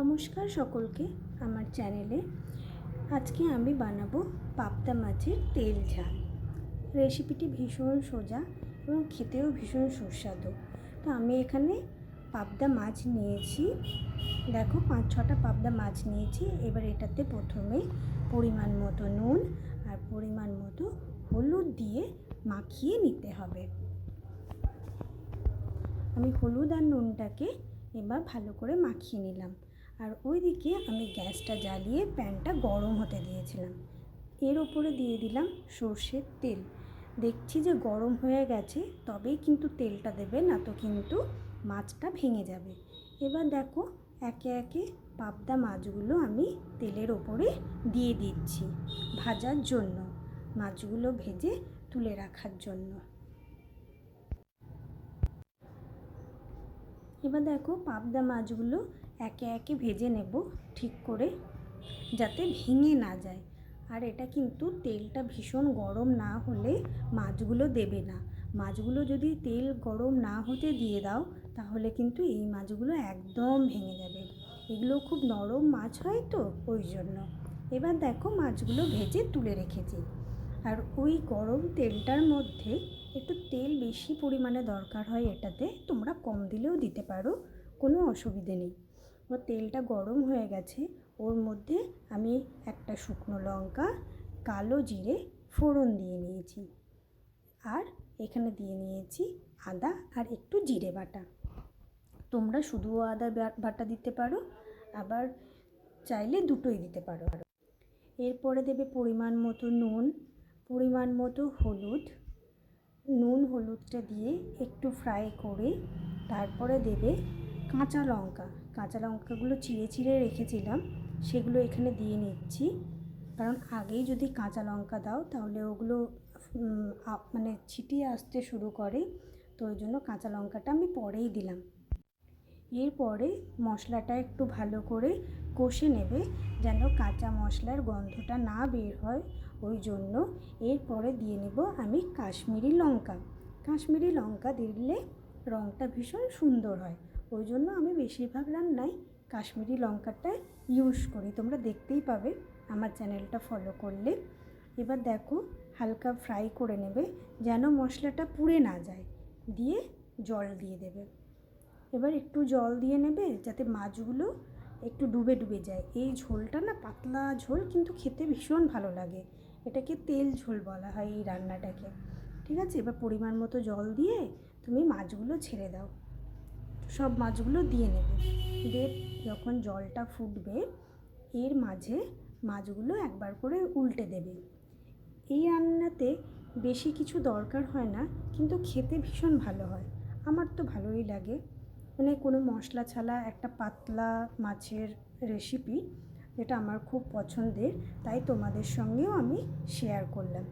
নমস্কার সকলকে আমার চ্যানেলে। আজকে আমি বানাবো পাবদা মাছের তেল ঝাল। রেসিপিটি ভীষণ সোজা এবং খেতেও ভীষণ সুস্বাদু। তো আমি এখানে পাবদা মাছ নিয়েছি। দেখো, পাঁচ, ছটা পাবদা মাছ নিয়েছি। এবার এটাতে প্রথমে পরিমাণ মতো নুন আর পরিমাণ মতো হলুদ দিয়ে মাখিয়ে নিতে হবে। আমি হলুদ আর নুনটাকে এবার ভালো করে মাখিয়ে নিলাম। আর ওইদিকে আমি গ্যাসটা জ্বালিয়ে প্যানটা গরম হতে দিয়েছিলাম। এর ওপরে দিয়ে দিলাম সর্ষের তেল। দেখছি যে গরম হয়ে গেছে, তবেই কিন্তু তেলটা দেবে, না তো কিন্তু মাছটা ভেঙে যাবে। এবার দেখো, একে একে পাবদা মাছগুলো আমি তেলের ওপরে দিয়ে দিচ্ছি ভাজার জন্য, মাছগুলো ভেজে তুলে রাখার জন্য। এবার দেখো, পাবদা মাছগুলো একে একে ভেজে নেব ঠিক করে যাতে ভেঙে না যায়। আর এটা কিন্তু তেলটা ভীষণ গরম না হলে মাছগুলো দেবে না। মাছগুলো যদি তেল গরম না হতে দিয়ে দাও, তাহলে কিন্তু এই মাছগুলো একদম ভেঙে যাবে। এগুলো খুব নরম মাছ হয় তো, ওই জন্য। এবার দেখো মাছগুলো ভেজে তুলে রেখেছি। আর ওই গরম তেলটার মধ্যে একটু তেল বেশি পরিমাণে দরকার হয় এটাতে, তোমরা কম দিলেও দিতে পারো, কোনো অসুবিধে নেই। ও তেলটা গরম হয়ে গেছে, ওর মধ্যে আমি একটা শুকনো লঙ্কা, কালো জিরে, ফোড়ন দিয়ে নিয়েছি। আর এখানে দিয়ে নিয়েছি আদা আর একটু জিরে বাটা। তোমরা শুধু আদা বাটা দিতে পারো, আবার চাইলে দুটোই দিতে পারো। এরপরে দেবে পরিমাণ মতো নুন, পরিমাণ মতো হলুদ। নুন, হলুদটা দিয়ে একটু ফ্রাই করে তারপরে দেবে কাঁচা লঙ্কা। কাঁচা লঙ্কাগুলো চিড়ে চিড়ে রেখেছিলাম, সেগুলো এখানে দিয়ে নিচ্ছি। কারণ আগেই যদি কাঁচা লঙ্কা দাও, তাহলে ওগুলো মানে ছিটিয়ে আসতে শুরু করে। তো ওই জন্য কাঁচা লঙ্কাটা আমি পরেই দিলাম। এরপরে মশলাটা একটু ভালো করে কষে নেবে, যেন কাঁচা মশলার গন্ধটা না বের হয়। ওই জন্য এরপরে দিয়ে নেব আমি কাশ্মীরি লঙ্কা। কাশ্মীরি লঙ্কা দিলে রঙটা ভীষণ সুন্দর হয়। ওই জন্য আমি বেশিরভাগ রান্নায় কাশ্মীরি লঙ্কাটা ইউজ করি। তোমরা দেখতেই পাবে আমার চ্যানেলটা ফলো করলে। এবার দেখো হালকা ফ্রাই করে নেবে যেন মশলাটা পুড়ে না যায়। দিয়ে জল দিয়ে দেবে। এবার একটু জল দিয়ে নেবে যাতে মাছগুলো একটু ডুবে ডুবে যায়। এই ঝোলটা না পাতলা ঝোল কিন্তু খেতে ভীষণ ভালো লাগে। এটাকে তেল ঝোল বলা হয় এই রান্নাটাকে। ঠিক আছে? এবার পরিমাণ মতো জল দিয়ে তুমি মাছগুলো ছেড়ে দাও। সব মাছগুলো দিয়ে নেবে। দিয়ে যখন জলটা ফুটবে, এর মাঝে মাছগুলো একবার করে উল্টে দেবে। এই রান্নাতে বেশি কিছু দরকার হয় না, কিন্তু খেতে ভীষণ ভালো হয়। আমার তো ভালোই লাগে। মানে কোনো মশলা ছাড়া একটা পাতলা মাছের রেসিপি যেটা আমার খুব পছন্দের, তাই তোমাদের সঙ্গেও আমি শেয়ার করলাম।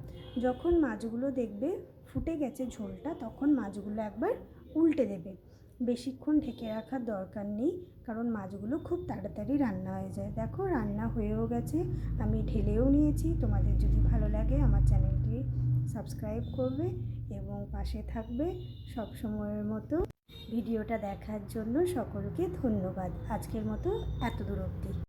যখন মাছগুলো দেখবে ফুটে গেছে ঝোলটা, তখন মাছগুলো একবার উল্টে দেবে। বেশিক্ষণ ঢেকে রাখার দরকার নেই, কারণ মাছগুলো খুব তাড়াতাড়ি রান্না হয়ে যায়। দেখো, রান্না হয়েও গেছে, আমি ঢেলেও নিয়েছি। তোমাদের যদি ভালো লাগে, আমার চ্যানেলটি সাবস্ক্রাইব করবে এবং পাশে থাকবে সব সময়ের মতো ভিডিওটা দেখার জন্য সকলকে ধন্যবাদ। আজকের মতো এত দূর অবধি।